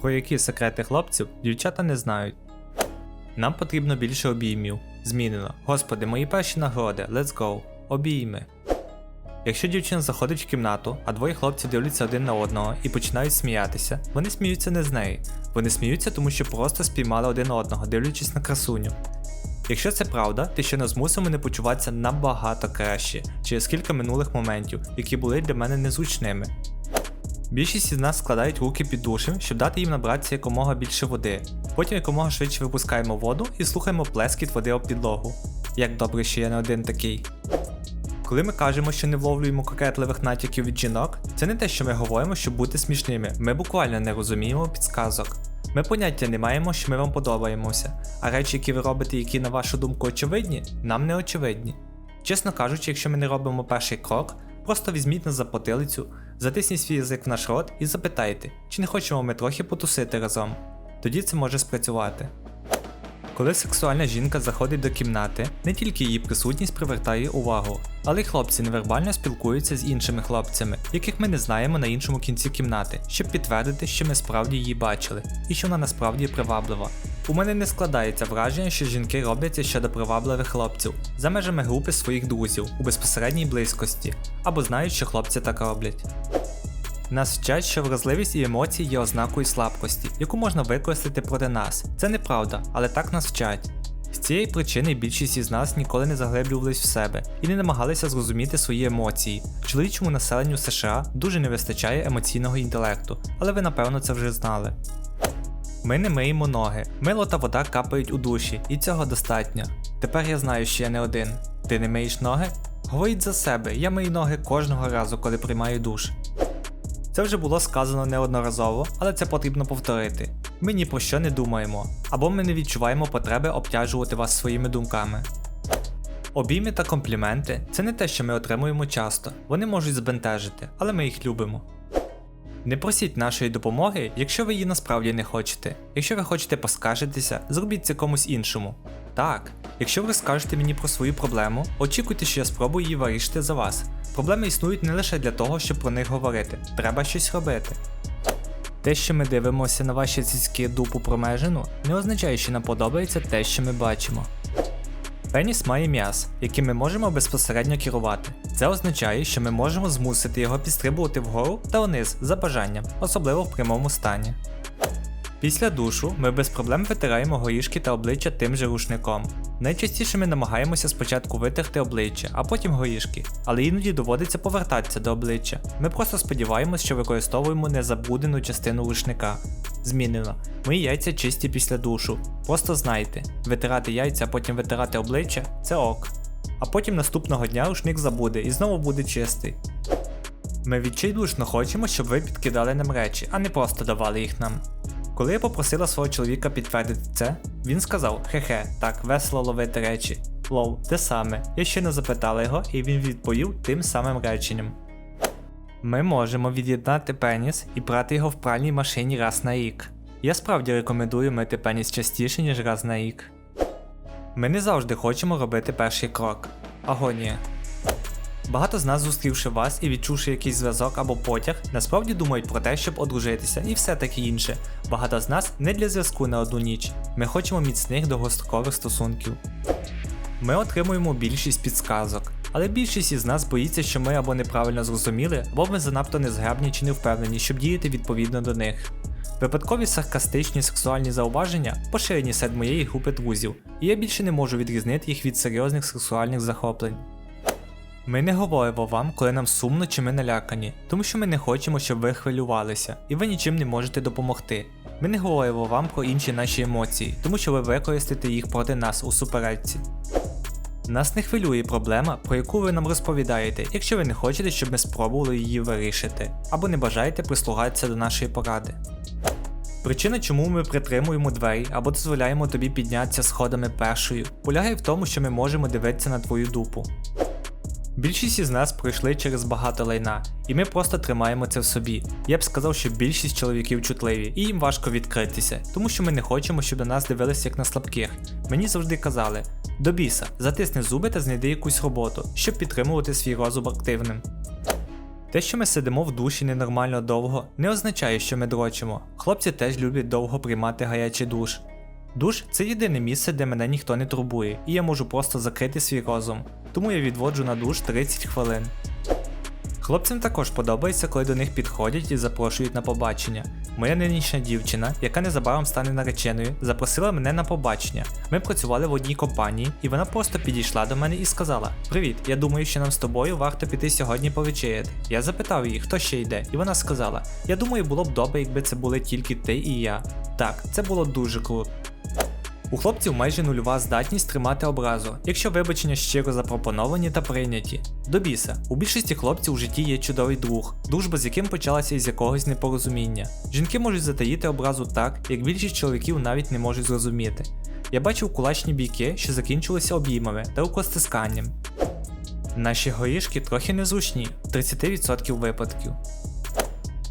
Про які секрети хлопців дівчата не знають. Нам потрібно більше обіймів. Змінено. Господи, мої перші нагороди, let's go. Обійми. Якщо дівчина заходить в кімнату, а двоє хлопців дивляться один на одного і починають сміятися, вони сміються не з неї. Вони сміються, тому що просто спіймали один одного, дивлячись на красуню. Якщо це правда, ти ще не змусив мене почуватися набагато краще через кілька минулих моментів, які були для мене незручними. Більшість із нас складають руки під душем, щоб дати їм набратися якомога більше води. Потім якомога швидше випускаємо воду і слухаємо плескіт води об підлогу. Як добре, що я не один такий. Коли ми кажемо, що не вловлюємо кокетливих натяків від жінок, це не те, що ми говоримо, щоб бути смішними. Ми буквально не розуміємо підсказок. Ми поняття не маємо, що ми вам подобаємося, а речі, які ви робите, які на вашу думку очевидні, нам не очевидні. Чесно кажучи, якщо ми не робимо перший крок, просто візьміть нас за потилицю, затисніть свій язик в наш рот і запитайте, чи не хочемо ми трохи потусити разом. Тоді це може спрацювати. Коли сексуальна жінка заходить до кімнати, не тільки її присутність привертає увагу, але й хлопці невербально спілкуються з іншими хлопцями, яких ми не знаємо на іншому кінці кімнати, щоб підтвердити, що ми справді її бачили, і що вона насправді приваблива. У мене не складається враження, що жінки робляться щодо привабливих хлопців за межами групи своїх друзів у безпосередній близькості, або знають, що хлопці так роблять. Нас вчать, що вразливість і емоції є ознакою слабкості, яку можна використати проти нас. Це неправда, але так нас вчать. З цієї причини більшість із нас ніколи не заглиблювались в себе і не намагалися зрозуміти свої емоції. Чоловічому населенню США дуже не вистачає емоційного інтелекту, але ви напевно це вже знали. Ми не миємо ноги, мило та вода капають у душі, і цього достатньо. Тепер я знаю, що я не один. Ти не миєш ноги? Говоріть за себе, я мию ноги кожного разу, коли приймаю душ. Це вже було сказано неодноразово, але це потрібно повторити. Ми ні про що не думаємо, або ми не відчуваємо потреби обтяжувати вас своїми думками. Обійми та компліменти це не те, що ми отримуємо часто, вони можуть збентежити, але ми їх любимо. Не просіть нашої допомоги, якщо ви її насправді не хочете. Якщо ви хочете поскаржитися, зробіть це комусь іншому. Так, якщо ви скажете мені про свою проблему, очікуйте, що я спробую її вирішити за вас. Проблеми існують не лише для того, щоб про них говорити, треба щось робити. Те, що ми дивимося на ваші цицьки дупу промежину, не означає, що нам подобається те, що ми бачимо. Пеніс має м'яз, яким ми можемо безпосередньо керувати. Це означає, що ми можемо змусити його підстрибувати вгору та вниз за бажанням, особливо в прямому стані. Після душу ми без проблем витираємо горішки та обличчя тим же рушником. Найчастіше ми намагаємося спочатку витерти обличчя, а потім горішки, але іноді доводиться повертатися до обличчя. Ми просто сподіваємось, що використовуємо незабудену частину рушника. Змінено. Мої яйця чисті після душу. Просто знайте, витирати яйця, а потім витирати обличчя це ок. А потім наступного дня рушник забуде і знову буде чистий. Ми відчайдушно хочемо, щоб ви підкидали нам речі, а не просто давали їх нам. Коли я попросила свого чоловіка підтвердити це, він сказав: хе-хе, так весело ловити речі. Лол, те саме. Я ще не запитала його, і він відповів тим самим реченням. Ми можемо від'єднати пеніс і брати його в пральній машині раз на рік. Я справді рекомендую мити пеніс частіше, ніж раз на рік. Ми не завжди хочемо робити перший крок. Агонія. Багато з нас, зустрівши вас і відчувши якийсь зв'язок або потяг, насправді думають про те, щоб одружитися і все таке інше. Багато з нас не для зв'язку на одну ніч. Ми хочемо міцних довгострокових стосунків. Ми отримуємо більшість підсказок, але більшість із нас боїться, що ми або неправильно зрозуміли, або ми занадто незграбні чи не впевнені, щоб діяти відповідно до них. Випадкові саркастичні сексуальні зауваження поширені серед моєї групи друзів, і я більше не можу відрізнити їх від серйозних сексуальних захоплень. Ми не говоримо вам, коли нам сумно чи ми налякані, тому що ми не хочемо, щоб ви хвилювалися, і ви нічим не можете допомогти. Ми не говоримо вам про інші наші емоції, тому що ви використаєте їх проти нас у суперечці. Нас не хвилює проблема, про яку ви нам розповідаєте, якщо ви не хочете, щоб ми спробували її вирішити, або не бажаєте прислухатися до нашої поради. Причина, чому ми притримуємо двері або дозволяємо тобі піднятися сходами першою, полягає в тому, що ми можемо дивитися на твою дупу. Більшість із нас пройшли через багато лайна, і ми просто тримаємо це в собі. Я б сказав, що більшість чоловіків чутливі, і їм важко відкритися, тому що ми не хочемо, щоб на нас дивилися як на слабких. Мені завжди казали: до біса, затисни зуби та знайди якусь роботу, щоб підтримувати свій розум активним. Те, що ми сидимо в душі ненормально довго, не означає, що ми дрочимо. Хлопці теж люблять довго приймати гарячий душ. Душ це єдине місце, де мене ніхто не турбує, і я можу просто закрити свій розум. Тому я відводжу на душ 30 хвилин. Хлопцям також подобається, коли до них підходять і запрошують на побачення. Моя нинішня дівчина, яка незабаром стане нареченою, запросила мене на побачення. Ми працювали в одній компанії, і вона просто підійшла до мене і сказала: Привіт, я думаю, що нам з тобою варто піти сьогодні повечеряти. Я запитав її, хто ще йде, і вона сказала: Я думаю, було б добре, якби це були тільки ти і я. Так, це було дуже круто. У хлопців майже нульова здатність тримати образу, якщо вибачення щиро запропоновані та прийняті. До біса, у більшості хлопців у житті є чудовий друг, дружба з яким почалася із якогось непорозуміння. Жінки можуть затаїти образу так, як більшість чоловіків навіть не можуть зрозуміти. Я бачив кулачні бійки, що закінчилися обіймами та рукостисканням. Наші горішки трохи незручні в 30% випадків.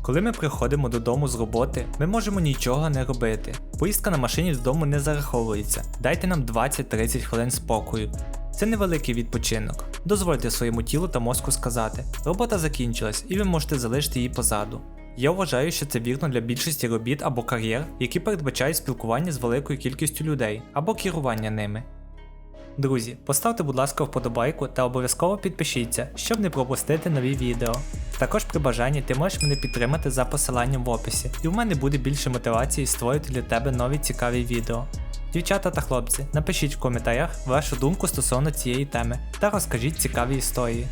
Коли ми приходимо додому з роботи, ми можемо нічого не робити. Поїздка на машині додому не зараховується. Дайте нам 20-30 хвилин спокою. Це невеликий відпочинок. Дозвольте своєму тілу та мозку сказати: робота закінчилась, і ви можете залишити її позаду. Я вважаю, що це вірно для більшості робіт або кар'єр, які передбачають спілкування з великою кількістю людей або керування ними. Друзі, поставте, будь ласка, вподобайку та обов'язково підпишіться, щоб не пропустити нові відео. Також при бажанні ти можеш мене підтримати за посиланням в описі, і в мене буде більше мотивації створити для тебе нові цікаві відео. Дівчата та хлопці, напишіть в коментарях вашу думку стосовно цієї теми та розкажіть цікаві історії.